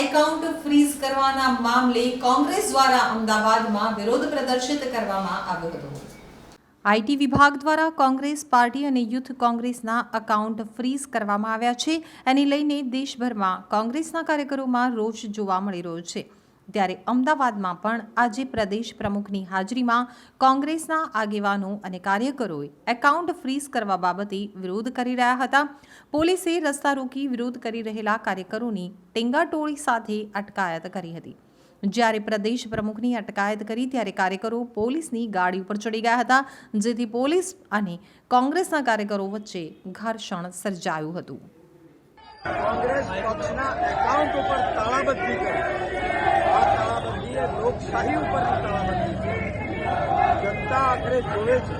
Account fridge કરવાના મામલે કોંગ્રેસ દ્વારા અમદાવાદમાં વિરોધ પ્રદર્શિત કરવામાં આવ્યો હતો. આઈટી વિભાગ દ્વારા કોંગ્રેસ પાર્ટી અને યુથ કોંગ્રેસના એકાઉન્ટ ફ્રીઝ કરવામાં આવ્યા છે. એને લઈને દેશભરમાં કોંગ્રેસના કાર્યકરોમાં રોષ જોવા મળી રહ્યો છે. ત્યારે અમદાવાદમાં પણ આજે પ્રદેશ પ્રમુખની હાજરીમાં કોંગ્રેસના આગેવાનો અને કાર્યકરોએ એકાઉન્ટ ફ્રીઝ કરવા બાબતે વિરોધ કરી રહ્યા હતા. પોલીસે રસ્તા રોકી વિરોધ કરી રહેલા કાર્યકરોની ટેંગાટોળી સાથે અટકાયત કરી હતી. જ્યારે પ્રદેશ પ્રમુખની અટકાયત કરી ત્યારે કાર્યકરો પોલીસની ગાડી ઉપર ચડી ગયા હતા, જેથી પોલીસ અને કોંગ્રેસના કાર્યકરો વચ્ચે ઘર્ષણ સર્જાયું હતું. કોંગ્રેસ પક્ષના એકાઉન્ટ ઉપર તાળાબંધી કરી. લોકશાહી ઉપર જનતા આખરે જોવે છે.